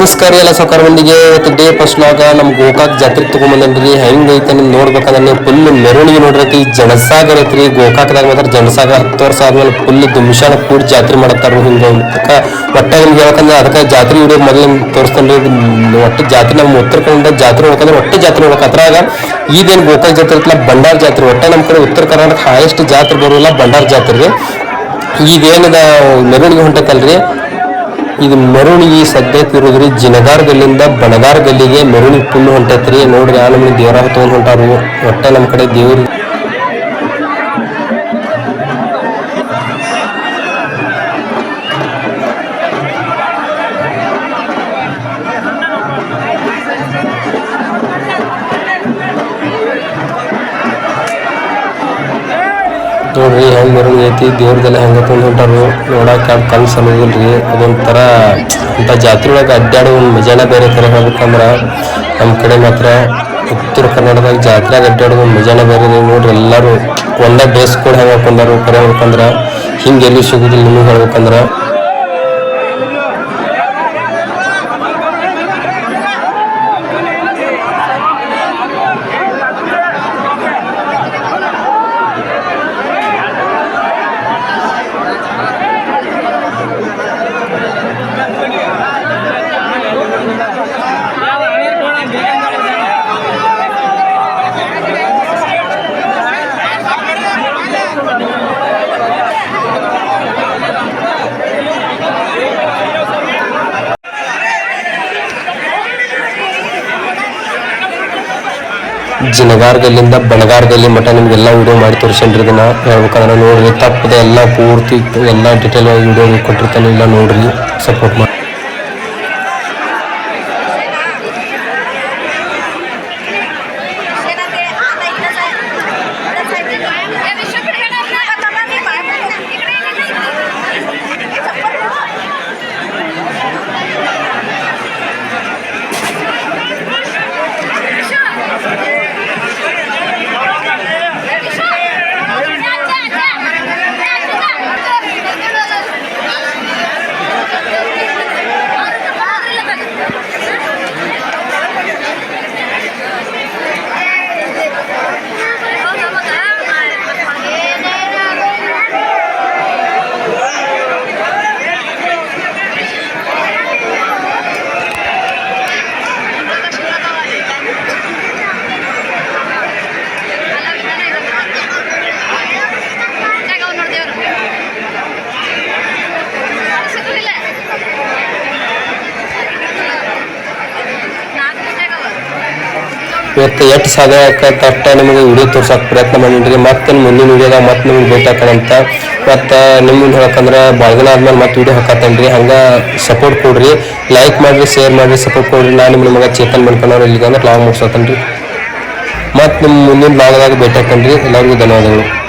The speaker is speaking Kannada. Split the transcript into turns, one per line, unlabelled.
ನಮಸ್ಕಾರ ಎಲ್ಲ ಸಾಕಾರ ಮಂದಿಗೆ ಡೇ ಫಸ್ಟ್ ನಾಗ ನಮ್ ಗೋಕಾಕ್ ಜಾತ್ರೆ ತಗೊಂಬಂದ್ರಿ ಹೆಂಗ್ ಐತೆ ನಿಮ್ ನೋಡ್ಬೇಕಂದ್ರೆ ಫುಲ್ ಮೆರವಣಿಗೆ ನೋಡ್ರೈತಿ. ಜನಸಾಗರ ಐತ್ರಿ. ಗೋಕಾಕ್ದಾಗ ಮಾತ್ರ ಜನಸಾಗರ ಹತ್ತು ವರ್ಷ ಆದ್ಮೇಲೆ ಫುಲ್ ದುಮಿಷಾಲ ಕೂಡಿ ಜಾತ್ರೆ ಮಾಡತ್ತಾರ ಹಿಂಗ ಒಟ್ಟ ನಿಮ್ಗೆ ಹೇಳ್ಬೇಕಂದ್ರೆ ಅದಕ್ಕೆ ಜಾತ್ರೆ ವಿಡಿಯೋ ಮೊದಲು ತೋರಿಸ್ತಾನ್ರಿ ಒಟ್ಟು ಜಾತ್ರೆ ನಮ್ಮ ಉತ್ತರ ಕನ್ನಡ ಜಾತ್ರೆ ಹೋಗಕಂದ್ರೆ ಒಟ್ಟು ಜಾತ್ರೆ ನೋಡ್ಬೇಕು. ಅದ್ರಾಗ ಇದೇನು ಗೋಕಾಕ್ ಜಾತ್ರೆ ಇರ್ತಲ್ಲ ಬಂಡಾರ ಜಾತ್ರೆ. ಒಟ್ಟ ನಮ್ಮ ಕಡೆ ಉತ್ತರ ಕರ್ನಾಟಕ ಹೈಯೆಸ್ಟ್ ಜಾತ್ರೆ ಬರೋಲ್ಲ ಬಂಡಾರ ಜಾತ್ರೆ ರೀ. ಈಗೇನದ ಮೆರವಣಿಗೆ ಹೊಂಟೈತಲ್ರಿ. ಇದು ಮೆರವಣಿಗೆ ಸದ್ಯಕ್ಕೆ ಇರೋದ್ರಿ ಜಿನಗಾರ್ ಗಲ್ಲಿಂದ ಬಣಗಾರ್ ಗಲ್ಲಿಗೆ ಮೆರವಣಿಗೆ ಫುಲ್ ಹೊಂಟೈತ್ರಿ. ನೋಡ್ರಿ ಆ ನಮ್ಗೆ ದೇವರ ತಗೊಂಡ್ ಹೊಂಟಾರು. ಒಟ್ಟ ನಮ್ಮ ಕಡೆ ದೇವ್ರಿ ನೋಡ್ರಿ ಹೆಂಗ್ ಮೆರವಣಿಗೆ ಐತಿ, ದೇವ್ರದೆಲ್ಲ ಹೆಂಗ ಹೊಂಟಾರು, ನೋಡಕ್ ಅದು ಕನ್ಸ್ ಅನ್ನೋದಿಲ್ರಿ ಅದೊಂಥರ ಅಂತ ಜಾತ್ರೆ ಒಳಗೆ ಅಡ್ಡಾಡೋ ಒಂದು ಮಜಾನ ಬೇರೆ ತರ ಹೇಳ್ಬೇಕಂದ್ರ ನಮ್ಮ ಕಡೆ ಮಾತ್ರ ಉತ್ತರ ಕರ್ನಾಟಕದಾಗ ಜಾತ್ರೆಗೆ ಅಡ್ಡಾಡೋ ಒಂದು ಮಜಾನ ಬೇರೆ ನೋಡ್ರಿ, ಎಲ್ಲರೂ ಒಂದೇ ಡ್ರೆಸ್ ಕೋಡ್ ಹೆಂಗ್ ಹಾಕೊಂಡಾರು, ಕರೆ ಹೇಳ್ಬೇಕಂದ್ರ ಹಿಂಗೆ ಎಲ್ಲಿ ಸಿಗುದಿಲ್ಲ ನಿಮಗೆ ಹೇಳ್ಬೇಕಂದ್ರ ಜಿನಗಾರ್ ಗಲ್ಲಿಂದ ಮಠ ನಿಮ್ಗೆಲ್ಲ ವಿಡಿಯೋ ಮಾಡಿ ತೋರಿಸೇನ್ರಿ ಇದನ್ನ. ಹೇಳ್ಬೇಕಂದ್ರೆ ನೋಡ್ರಿ, ತಪ್ಪದೆ ಎಲ್ಲ ಪೂರ್ತಿ ಎಲ್ಲ ಡಿಟೇಲ್ ಆಗಿ ವಿಡಿಯೋ ಕೊಟ್ಟಿರ್ತಾನೆ ಇಲ್ಲ ನೋಡ್ರಿ ಸಪೋರ್ಟ್ ಮಾಡಿ. ಇವತ್ತು ಎಷ್ಟು ಸಾಧಕ ತಟ್ಟ ನಿಮಗೆ ವಿಡಿಯೋ ತೋರ್ಸಕ್ ಪ್ರಯತ್ನ ಮಾಡಿದ್ರಿ ಮತ್ತೆ ಮುಂದಿನ ವಿಡಿಯೋದಾಗ ಮತ್ತೆ ನಿಮ್ಗೆ ಭೇಟಿ ಹಾಕೋಣಂತ ಮತ್ತು ನಿಮ್ಗೆ ಹೇಳಕಂದ್ರೆ ಭಾಳ ದಿನ ಆದ್ಮೇಲೆ ಮತ್ತೆ ವಿಡಿಯೋ ಹಾಕತ್ತೇನ್ರಿ ಹಂಗೆ ಸಪೋರ್ಟ್ ಕೊಡ್ರಿ. ಲೈಕ್ ಮಾಡಿರಿ ಶೇರ್ ಮಾಡಿರಿ ಸಪೋರ್ಟ್ ಕೊಡ್ರಿ. ನಾನು ನಿಮ್ಮ ನಿಮಗೆ ಚೇತನ್ ಮಾಡ್ಕೊಂಡವ್ರು ಇಲ್ಲಿಗೆ ಅಂದ್ರೆ ಲಾಗ್ ರೀ. ಮತ್ತು ನಿಮ್ಮ ಮುಂದಿನ ಭಾಗದಾಗ ಭೇಟಿ ಹಾಕನ್ರಿ ಎಲ್ಲರಿಗೂ ಧನ್ಯವಾದಗಳು.